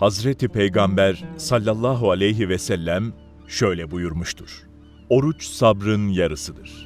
Hazreti Peygamber sallallahu aleyhi ve sellem şöyle buyurmuştur. Oruç sabrın yarısıdır.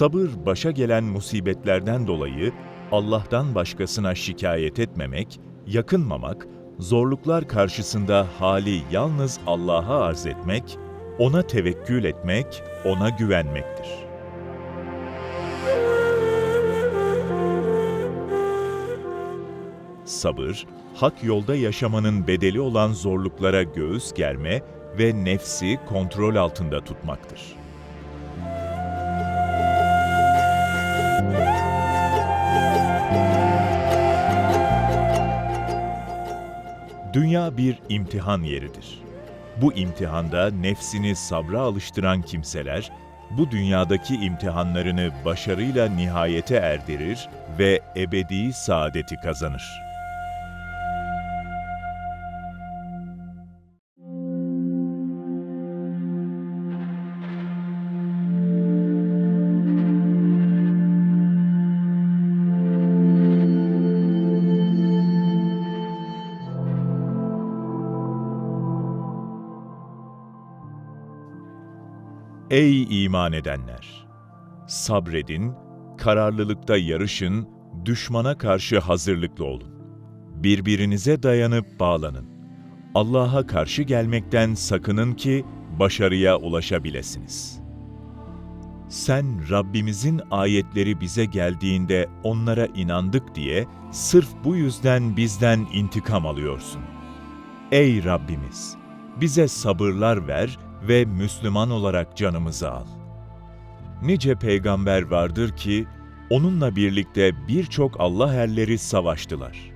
Sabır başa gelen musibetlerden dolayı Allah'tan başkasına şikayet etmemek, yakınmamak, zorluklar karşısında hali yalnız Allah'a arz etmek, ona tevekkül etmek, ona güvenmektir. Sabır, hak yolda yaşamanın bedeli olan zorluklara göğüs germe ve nefsi kontrol altında tutmaktır. Dünya bir imtihan yeridir. Bu imtihanda nefsini sabra alıştıran kimseler, bu dünyadaki imtihanlarını başarıyla nihayete erdirir ve ebedi saadeti kazanır. Ey iman edenler! Sabredin, kararlılıkta yarışın, düşmana karşı hazırlıklı olun. Birbirinize dayanıp bağlanın. Allah'a karşı gelmekten sakının ki başarıya ulaşabilesiniz. Sen Rabbimizin ayetleri bize geldiğinde onlara inandık diye sırf bu yüzden bizden intikam alıyorsun. Ey Rabbimiz! Bize sabırlar ver ve Müslüman olarak canımızı al. Nice peygamber vardır ki, onunla birlikte birçok Allah erleri savaştılar.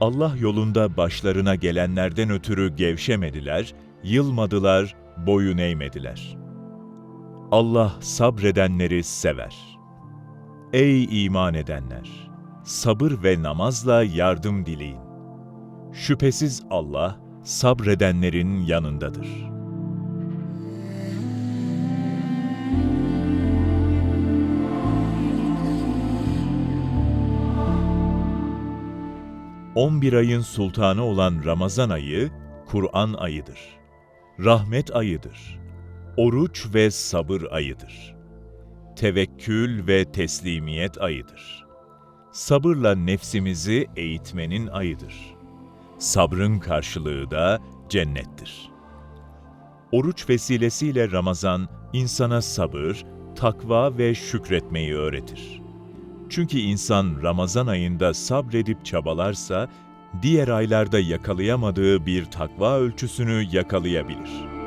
Allah yolunda başlarına gelenlerden ötürü gevşemediler, yılmadılar, boyun eğmediler. Allah sabredenleri sever. Ey iman edenler! Sabır ve namazla yardım dileyin. Şüphesiz Allah, sabredenlerin yanındadır.'' 11 ayın sultanı olan Ramazan ayı, Kur'an ayıdır. Rahmet ayıdır. Oruç ve sabır ayıdır. Tevekkül ve teslimiyet ayıdır. Sabırla nefsimizi eğitmenin ayıdır. Sabrın karşılığı da cennettir. Oruç vesilesiyle Ramazan, insana sabır, takva ve şükretmeyi öğretir. Çünkü insan Ramazan ayında sabredip çabalarsa, diğer aylarda yakalayamadığı bir takva ölçüsünü yakalayabilir.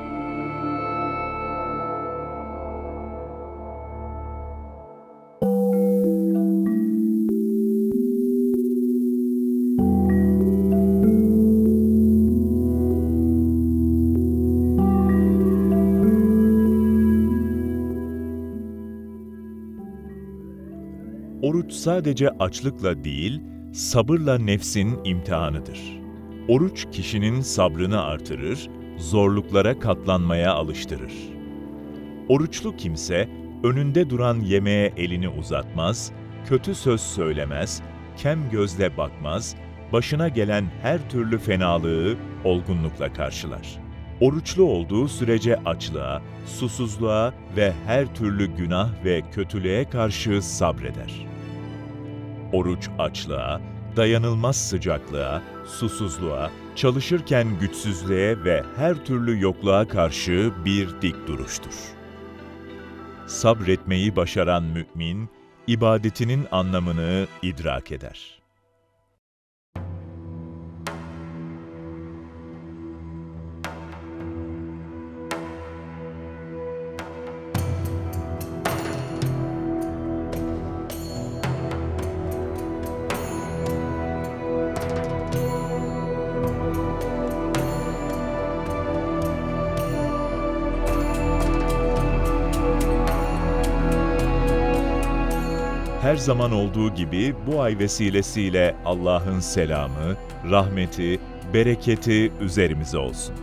Oruç sadece açlıkla değil, sabırla nefsin imtihanıdır. Oruç kişinin sabrını artırır, zorluklara katlanmaya alıştırır. Oruçlu kimse, önünde duran yemeğe elini uzatmaz, kötü söz söylemez, kem gözle bakmaz, başına gelen her türlü fenalığı olgunlukla karşılar. Oruçlu olduğu sürece açlığa, susuzluğa ve her türlü günah ve kötülüğe karşı sabreder. Oruç açlığa, dayanılmaz sıcaklığa, susuzluğa, çalışırken güçsüzlüğe ve her türlü yokluğa karşı bir dik duruştur. Sabretmeyi başaran mümin, ibadetinin anlamını idrak eder. Her zaman olduğu gibi bu ay vesilesiyle Allah'ın selamı, rahmeti, bereketi üzerimize olsun.